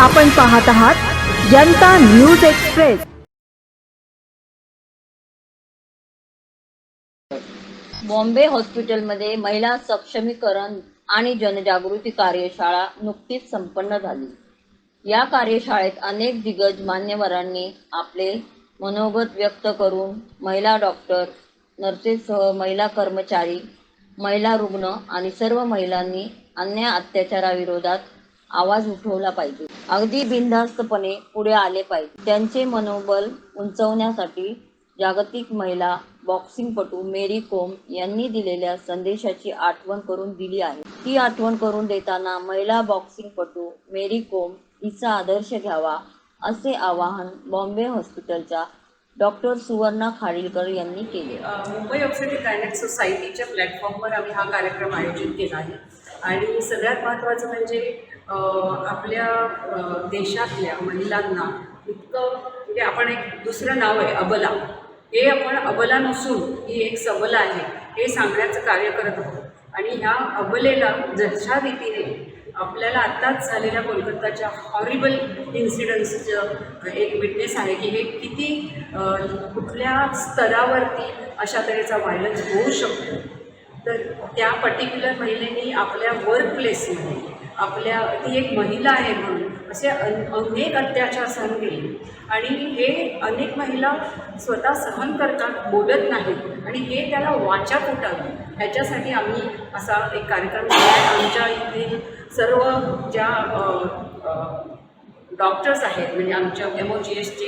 आपण पाहत आहात जनता न्यूज एक्सप्रेस. बॉम्बे हॉस्पिटलमध्ये महिला सक्षमीकरण आणि जनजागृती कार्यशाळा नुकतीच संपन्न झाली. या कार्यशाळेत अनेक दिग्गज मान्यवरांनी आपले मनोगत व्यक्त करून महिला डॉक्टर नर्सेससह महिला कर्मचारी महिला रुग्ण आणि सर्व महिलांनी अन्याय अत्याचाराविरोधात आवाज उठवला पाहिजे. अगदी बिनधास्तपणे पुढे आले पाहिजे. त्यांचे मनोबल उंचवण्यासाठी जागतिक महिला बॉक्सिंगपटू मेरी कोम यांनी दिलेल्या संदेशाची आठवण करून दिली आहे. ती आठवण करून देताना महिला बॉक्सिंगपटू मेरी कोम हिचा आदर्श घ्यावा असे आवाहन बॉम्बे हॉस्पिटलच्या डॉक्टर सुवर्णा खाडीलकर यांनी केले. मुंबई ऑक्सिडिक कायनेट सोसायटीच्या प्लॅटफॉर्मवर आम्ही हा कार्यक्रम आयोजित केला आहे. आणि सगळ्यात महत्त्वाचं म्हणजे आपल्या देशातल्या महिलांना इतकं म्हणजे आपण एक दुसरं नाव आहे अबला. हे आपण अबला नसून ही एक सबला आहे हे सांगण्याचं कार्य करत आहोत आणि ह्या अबलेला जशा रीतीने आपल्याला आत्ताच झालेल्या कोलकाताच्या हॉरिबल इन्सिडन्सचं एक विटनेस आहे की हे किती कुठल्या स्तरावरती अशा तऱ्हेचा व्हायलन्स होऊ शकतो. तर त्या पर्टिक्युलर महिलेने आपल्या वर्क प्लेसमध्ये आपल्या ती एक महिला आहे म्हणून. असे अन अनेक अत्याचार सहन केले. आणि हे अनेक महिला स्वतः सहन करतात बोलत नाहीत. आणि हे त्याला वाचा फुटावी ह्याच्यासाठी आम्ही असा एक कार्यक्रम केला. आहे आमच्या इथे सर्व ज्या डॉक्टर्स आहेत म्हणजे आमच्या एम ओ जी एसचे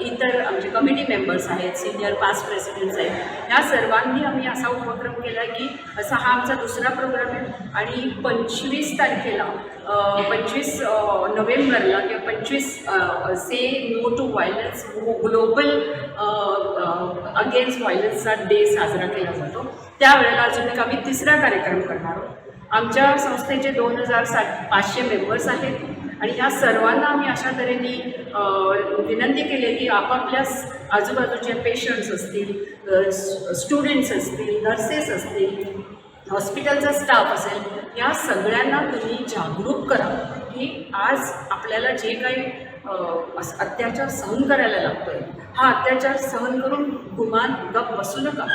इतर आमचे कमिटी मेंबर्स आहेत सिनियर पास्ट प्रेसिडेंट्स आहेत. ह्या सर्वांनी आम्ही असा उपक्रम केला की असा हा आमचा दुसरा प्रोग्राम आहे आणि पंचवीस तारखेला पंचवीस नोव्हेंबरला किंवा पंचवीस say no to violence global against व्हायलन्सचा day साजरा केला जातो. त्यावेळेला अजून एक आम्ही तिसरा कार्यक्रम करणार आहोत. आमच्या संस्थेचे दोन हजार सात पाचशे मेंबर्स आहेत. आणि ह्या सर्वांना आम्ही अशा तऱ्हेने विनंती केली की आपापल्या आजूबाजूचे पेशंट्स असतील स्टुडंट्स असतील नर्सेस असतील हॉस्पिटलचा स्टाफ असेल या सगळ्यांना तुम्ही जागरूक करा की आज आपल्याला जे काही अत्याचार सहन करायला लागतो आहे हा अत्याचार सहन करून गुमान गप बसू नका.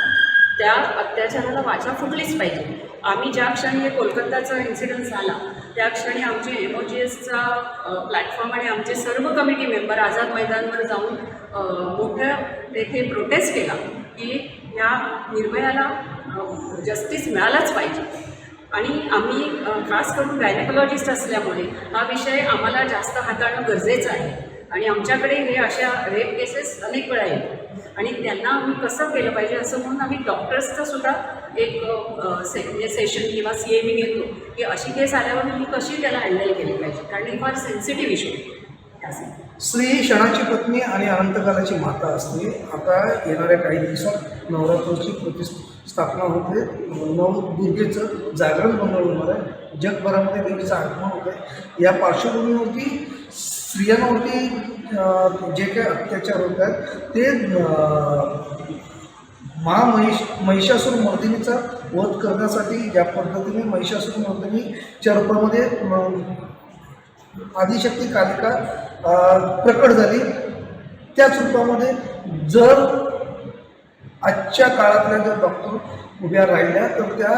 त्या अत्याचाराला वाचा फुटलीच पाहिजे. आम्ही ज्या क्षणी कोलकाताचा इन्सिडंट झाला त्या क्षणी आमचे एम ओ जी एसचा प्लॅटफॉर्म आणि आमचे सर्व कमिटी मेंबर आझाद मैदानवर जाऊन मोठं तेथे प्रोटेस्ट केला की या निर्भयाला जस्टिस मिळालाच पाहिजे. आणि आम्ही खास करून गायनेकोलॉजिस्ट असल्यामुळे हा विषय आम्हाला जास्त हाताळणं गरजेचं आहे. आणि आमच्याकडे हे अशा रेप केसेस अनेक वेळा येतात. आणि त्यांना आम्ही कसं केलं पाहिजे असं म्हणून आम्ही डॉक्टर्सचं सुद्धा एक से म्हणजे सेशन किंवा सी ए घेतो की अशी केस आल्यावर तुम्ही कशी त्याला हँडल केली पाहिजे? कारण हे फार सेन्सिटिव्ह इशू आहे. श्री स्त्री क्षणाची पत्नी आणि अनंतकालाची माता असते. आता येणाऱ्या काही दिवसात नवरात्राची प्रतिस्थापना होते. नव दुर्गेचं जागरण बंधन होणार आहे. जगभरामध्ये देवीचं आगमन होत आहे या पार्श्वभूमीवरती स्त्रियांवरती जे काही अत्याचार होत आहेत ते महामहिष महिषासूर मर्दिनीचा वध करण्यासाठी ज्या पद्धतीने महिषासूर मर्दिनी चरपामध्ये आदिशक्ती कालिका प्रकट झाली. त्याच रूपामध्ये जर आजच्या काळातल्या जर डॉक्टर उभ्या राहिल्या तर त्या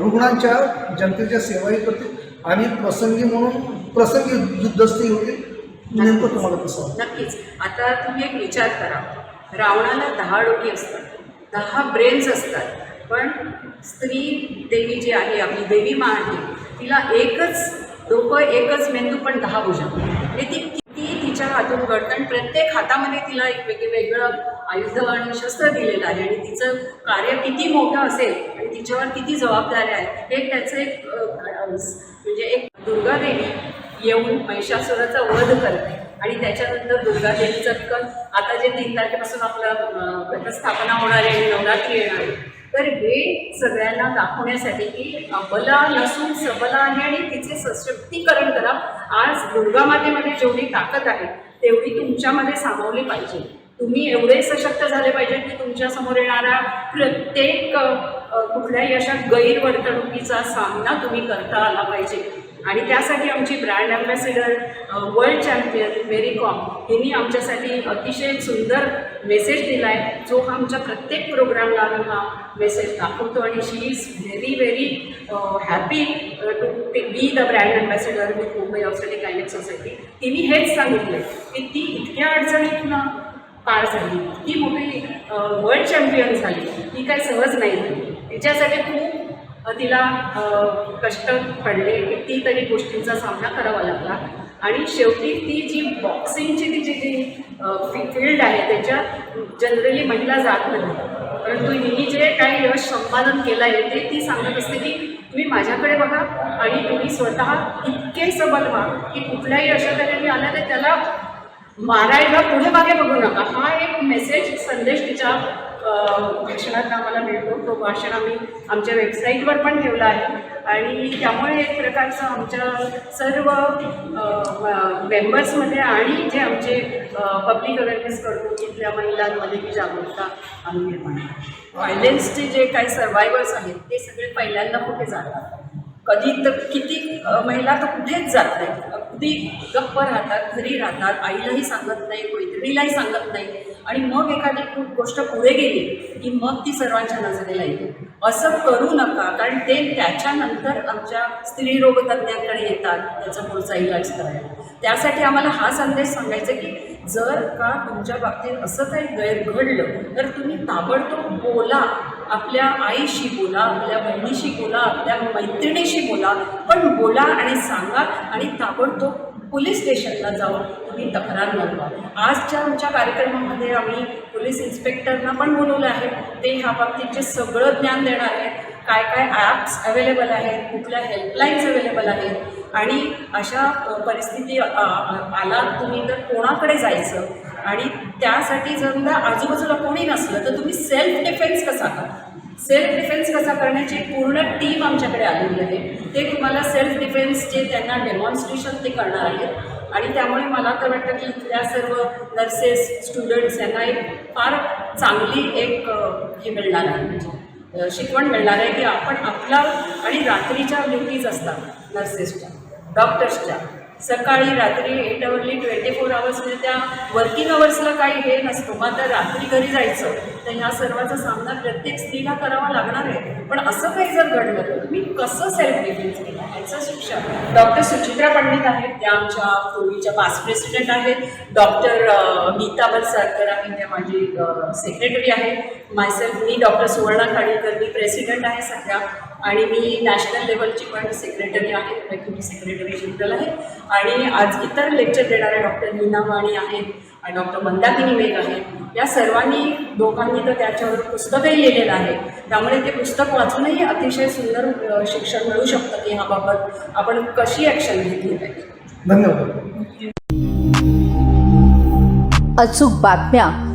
रुग्णांच्या जनतेच्या सेवाही करतील. आणि प्रसंगी म्हणून प्रसंगी युद्धस्थी होतील नेमकं तुम्हाला कसं नक्कीच. आता तुम्ही एक विचार करा. रावणाला दहा डोके असतात. दहा ब्रेन्स असतात. पण स्त्री देवी जी आहे आपली देवी मा आहे तिला एकच डोकं एकच मेंदू पण दहा भुजा. म्हणजे ती तिच्या हातून घडतं आणि प्रत्येक हातामध्ये तिला एक वेगवेगळं वेगळं आयुध आणि शस्त्र दिलेलं आहे आणि तिचं कार्य किती मोठं असेल आणि तिच्यावर किती जबाबदाऱ्या आहेत हे त्याचं एक म्हणजे एक दुर्गा देवी येऊन महिषासुराचा वध करते. आणि त्याच्यानंतर दुर्गा देवीचं आता जे तीन तारखेपासून आपलं घटस्थापना होणार आहे आणि नवरात्री येणार आहे. तर हे सगळ्यांना दाखवण्यासाठी की बला नसून सबला आहे आणि तिचे सशक्तीकरण करा. आज दुर्गा मातेमध्ये जेवढी ताकद आहे तेवढी तुमच्यामध्ये सामावली पाहिजे. तुम्ही एवढे सशक्त झाले पाहिजे की तुमच्यासमोर येणारा प्रत्येक कुठल्याही अशा गैरवर्तणुकीचा सामना तुम्ही करता आला पाहिजे. आणि त्यासाठी आमची brand ambassador world champion Mary Kom हिने आमच्यासाठी अतिशय सुंदर मेसेज दिला आहे जो हा आमच्या प्रत्येक प्रोग्रामला आम्ही हा मेसेज दाखवतो आणि she is very very happy to be the brand ambassador with Mumbai ऑक्सिडिक gynaec society तिने हेच सांगितलं की ती इतक्या अडचणीतून पार झाली. ती मोठी वर्ल्ड चॅम्पियन झाली. ती काय सहज नाही झाली. तिच्यासाठी खूप मग तिला कष्ट पडले कितीतरी गोष्टींचा सामना करावा लागला. आणि शेवटी ती जी बॉक्सिंगची तिची जी फील्ड आहे त्याच्यात जनरली महिला जात नाही. परंतु हिने जे काही यश संपादन केलं आहे ते ती सांगत असते की तुम्ही माझ्याकडे बघा आणि तुम्ही स्वतः इतके सबल व्हा की कुठल्याही अशा तऱ्हेने आला तर त्याला मारायला पुढे मागे बघू नका. हा एक मेसेज संदेश तिच्या अ, भाषणात आम्हाला मिळतो. तो भाषण आम्ही आमच्या वेबसाईटवर पण ठेवला आहे. आणि त्यामुळे एक प्रकारचं आमच्या सर्व मेंबर्समध्ये आणि जे आमचे पब्लिक अवेअरनेस करतो तिथल्या महिलांमध्ये ही जागरूकता आम्ही निर्माण व्हायलेन्सचे जे काही सर्वायवर्स आहेत ते सगळे पहिल्यांदा कुठे जातात? कधी तर किती महिला तर कुठेच जात नाही अगदी गप्प राहतात घरी राहतात आईलाही सांगत नाही मैत्रिणीलाही सांगत नाही. आणि मग एखादी खूप गोष्ट पुढे गेली की मग ती सर्वांच्या नजरेला येते. असं करू नका कारण ते त्याच्यानंतर आमच्या स्त्रीरोग तज्ज्ञांकडे येतात त्याचा पुढचा इलाज करायला. त्यासाठी आम्हाला हा संदेश सांगायचा की जर का तुमच्या बाबतीत असं काही गैर घडलं तर तुम्ही ताबडतोब बोला. आपल्या आईशी बोला आपल्या बहिणीशी बोला आपल्या मैत्रिणीशी बोला पण बोला आणि सांगा आणि ताबडतोब पोलीस स्टेशनला जाऊन तुम्ही तक्रार नोंदवा. आजच्या आमच्या कार्यक्रमामध्ये आम्ही पोलीस इन्स्पेक्टरना पण बोलवलं आहे. ते ह्या बाबतीतचे सगळं ज्ञान देणार आहेत. काय काय ॲप्स अवेलेबल आहेत? कुठल्या हेल्पलाईन्स अवेलेबल आहेत? आणि अशा परिस्थिती आलात आला तुम्ही तर कोणाकडे जायचं? आणि त्यासाठी जर आजूबाजूला कोणी नसलं तर तुम्ही सेल्फ डिफेन्स कसा करा सेल्फ डिफेन्स कसा करण्याची पूर्ण टीम आमच्याकडे आलेली आहे. ते तुम्हाला सेल्फ डिफेन्सचे त्यांना डेमॉन्स्ट्रेशन ते करणार आहेत. आणि त्यामुळे मला तर वाटतं की इथल्या सर्व नर्सेस स्टुडंट्स यांना एक फार चांगली एक हे मिळणार आहे. म्हणजे शिकवण मिळणार आहे की आपण आपला आणि रात्रीच्या ड्युटीज असतात नर्सेसच्या डॉक्टर्सच्या सकाळी रात्री एट आवरली ट्वेंटी फोर आवर्स म्हणजे त्या वर्किंग अवर्सला काही हे नसतो. मग रात्री घरी जायचं तर ह्या सर्वांचा सामना प्रत्येक स्त्रीला करावा लागणार आहे. पण असं काही जर घडलं तर तुम्ही कसं सेल्फ डिफेन्स केलं? ह्याचं शिक्षण डॉक्टर सुचित्रा पंडित आहेत. त्या आमच्या पूर्वीच्या पास्ट प्रेसिडेंट आहेत. डॉक्टर नीता बलसारकर आहे त्या माझी सेक्रेटरी आहे मायसेल्फ मी डॉक्टर सुवर्णा खाडीकर मी प्रेसिडेंट आहे सध्या. आणि मी नॅशनल लेवलची पण सेक्रेटरी आहे डेप्युटी सेक्रेटरी जनरल आहे. आणि आज इतर लेक्चर देणारे डॉक्टर नीना वाणी आहेत आणि डॉक्टर मंदाकिनी मेघ आहेत. या सर्वांनी दोघांनी तर त्याच्यावर पुस्तकही लिहिलेलं आहे. त्यामुळे ते पुस्तक वाचूनही अतिशय सुंदर शिक्षण मिळू शकतं की ह्याबाबत आपण कशी ॲक्शन घेतली पाहिजे. धन्यवाद. अचूक बातम्या